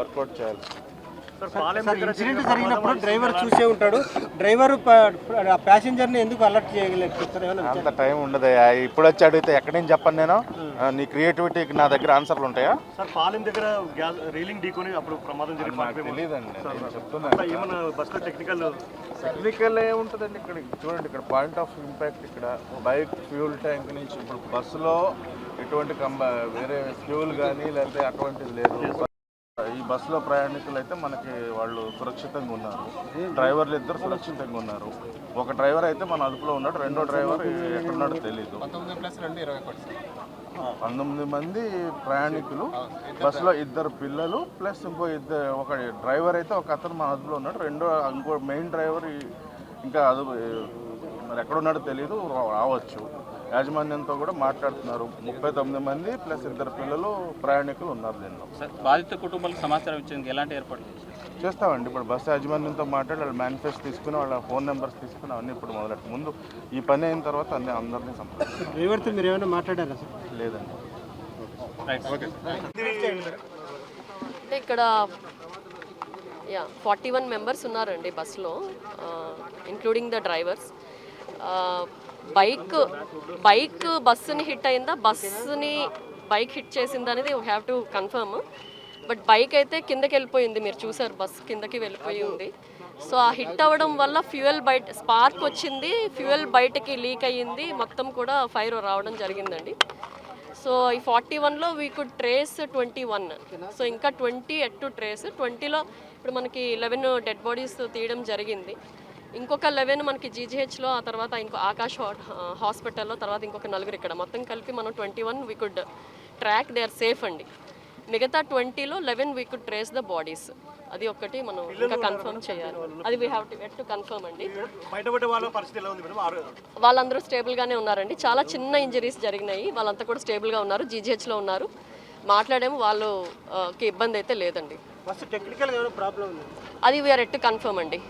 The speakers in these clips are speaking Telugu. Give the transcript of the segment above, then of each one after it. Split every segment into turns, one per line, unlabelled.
వర్కౌట్ చేయాలి.
ఇన్సిడెంట్ జరిగినప్పుడు డ్రైవర్ చూసే ఉంటాడు. డ్రైవర్ ప్యాసింజర్ని ఎందుకు అలర్ట్ ఏమైనా
అంత టైం ఉండదు ఇప్పుడు వచ్చి అడిగితే ఎక్కడి నుంచి చెప్పను నేను? నీ క్రియేటివిటీకి నా దగ్గర ఆన్సర్లు ఉంటాయా?
సార్ పాలెం దగ్గర రీలింగ్ ఢీకొని అప్పుడు ప్రమాదం జరిగి
నాకు తెలియదండి నేను చెప్తున్నా
ఏమన్నా బస్సులో టెక్నికల్
టెక్నికల్ ఏముంటుందండి ఇక్కడ? చూడండి ఇక్కడ పాయింట్ ఆఫ్ ఇంపాక్ట్ ఇక్కడ. బైక్ ఫ్యూల్ ట్యాంక్ నుంచి ఇప్పుడు బస్సులో ఎటువంటి కంబ వేరే ఫ్యూల్ కానీ లేకపోతే అటువంటిది లేదు. ఈ బస్సులో ప్రయాణికులు అయితే మనకి వాళ్ళు సురక్షితంగా ఉన్నారు. డ్రైవర్లు ఇద్దరు సురక్షితంగా ఉన్నారు. ఒక డ్రైవర్ అయితే మన అదుపులో ఉన్నాడు రెండో డ్రైవర్ ఎక్కడున్నాడో తెలియదు పంతొమ్మిది మంది ప్రయాణికులు బస్సులో ఇద్దరు పిల్లలు ప్లస్ ఇంకో ఇద్దరు ఒక డ్రైవర్ అయితే ఒక అతను మన అదుపులో ఉన్నాడు రెండో ఇంకో మెయిన్ డ్రైవర్ ఇంకా అదుపు మరి ఎక్కడ ఉన్నాడో తెలియదు రావచ్చు. యాజమాన్యంతో కూడా మాట్లాడుతున్నారు. ముప్పై తొమ్మిది మంది ప్లస్ ఇద్దరు పిల్లలు ప్రయాణికులు ఉన్నారు దీనిలో.
సార్ బాధిత కుటుంబాలకు సమాచారం ఇచ్చేందుకు ఎలాంటి ఏర్పాట్లు
చేస్తామండి. ఇప్పుడు బస్సు యాజమాన్యంతో మాట్లాడి వాళ్ళ మేనిఫెస్ట్ తీసుకుని వాళ్ళ ఫోన్ నెంబర్స్ తీసుకుని అవన్నీ ఇప్పుడు మొదలెట్టు. ముందు ఈ పని అయిన తర్వాత అన్ని అందరినీ సంప్రదిస్తాం.
డ్రైవర్తో మీరు ఏమైనా మాట్లాడారా సార్?
లేదండి.
అంటే ఇక్కడ యా ఫార్టీ వన్ మెంబర్స్ ఉన్నారండి బస్సులో including the drivers bike bike బస్సుని hit అయిందా? బస్సుని బైక్ హిట్ చేసింది అనేది we have to confirm but bike అయితే కిందకి వెళ్ళిపోయింది. మీరు చూసారు బస్ కిందకి వెళ్ళిపోయి ఉంది. సో ఆ హిట్ అవ్వడం వల్ల ఫ్యూయల్ బయట స్పార్క్ వచ్చింది. ఫ్యూయల్ బయటకి లీక్ అయ్యింది. మొత్తం కూడా ఫైర్ రావడం జరిగిందండి. సో ఈ ఫార్టీ వన్లో we could trace twenty one so ఇంకా ట్వంటీ ఎట్ టు ట్రేస్ ట్వంటీలో ఇప్పుడు మనకి లెవెన్ డెడ్ బాడీస్ తీయడం జరిగింది. ఇంకొక లెవెన్ మనకి జీజీహెచ్లో ఆ తర్వాత ఇంకో ఆకాష్ హాస్పిటల్లో తర్వాత ఇంకొక నలుగురు ఇక్కడ. మొత్తం కలిపి మనం twenty one we could track they are safe అండి. మిగతా ట్వంటీలో eleven we could trace the bodies అది ఒక్కటి మనం ఇంకా కన్ఫర్మ్ చేయాలి. అది we have to to confirm అండి. వాళ్ళందరూ స్టేబుల్గానే ఉన్నారండి. చాలా చిన్న ఇంజరీస్ జరిగినాయి. వాళ్ళంతా కూడా స్టేబుల్గా ఉన్నారు. జీజీహెచ్లో ఉన్నారు. మాట్లాడేమో. వాళ్ళు ఆ, కి ఇబ్బంది అయితే లేదండి. అది వీఆర్ ఎట్ కన్ఫర్మ్ అండి.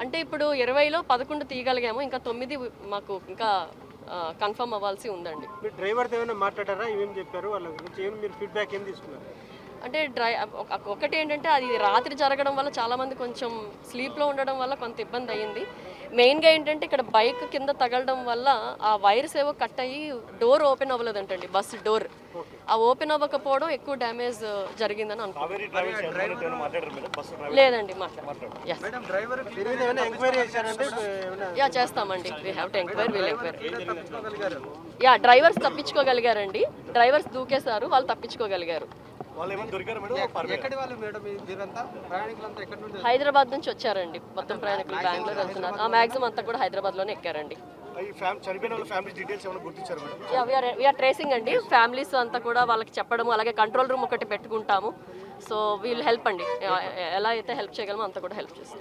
అంటే ఇప్పుడు ఇరవైలో పదకొండు తీయగలిగాము ఇంకా తొమ్మిది మాకు ఇంకా కన్ఫర్మ్ అవ్వాల్సి ఉందండి.
మీరు డ్రైవర్తో ఏమైనా మాట్లాడారా? ఏమేమి చెప్పారు? వాళ్ళ గురించి ఏమి మీరు ఫీడ్బ్యాక్ ఏం తీసుకున్నారు?
అంటే డ్రై ఒక- ఒకటి ఏంటంటే అది రాత్రి జరగడం వల్ల చాలామంది కొంచెం స్లీప్లో ఉండడం వల్ల కొంత ఇబ్బంది అయ్యింది. మెయిన్గా ఏంటంటే ఇక్కడ బైక్ కింద తగలడం వల్ల ఆ వైర్స్ ఏవో కట్ అయ్యి డోర్ ఓపెన్ అవ్వలేదంటండి బస్ డోర్ ఆ ఓపెన్ అవ్వకపోవడం ఎక్కువ డ్యామేజ్ జరిగిందని అనుకుంటున్నాను
బస్సు
లేదండి యా చేస్తామండి. We have to enquiry will enquiry yeah drivers తప్పించుకోగలిగారండి. Drivers దూకేశారు వాళ్ళు తప్పించుకోగలిగారు.
వాళ్ళు ఏమైనా దొరికారు మేడం? పర్లేదు
ఎక్కడి వాళ్ళు మేడం దీనంతా ప్రయాణికులంతా ఎక్కడి నుండి
హైదరాబాద్ నుంచి వచ్చారండి. మొత్తం ప్రయాణికులు బెంగళూరు వెళ్తున్నారు. ఆ మ్యాక్సిమం అంతా కూడా హైదరాబాద్లోనే ఎక్కారండి.
ఈ ఫ్యామ్ చనిపోయిన వాళ్ళ ఫ్యామిలీ డీటెయిల్స్ ఏమైనా గుర్తించారు madam?
Yeah we are we are tracing అండి. ఫ్యామిలీస్ అంతా కూడా వాళ్ళకి చెప్పడము అలాగే కంట్రోల్ రూమ్ ఒకటి పెట్టుకుంటాము. సో వీళ్ళు హెల్ప్ అండి. ఎలా అయితే హెల్ప్ చేయగలమో అంతా కూడా హెల్ప్ చేస్తాం.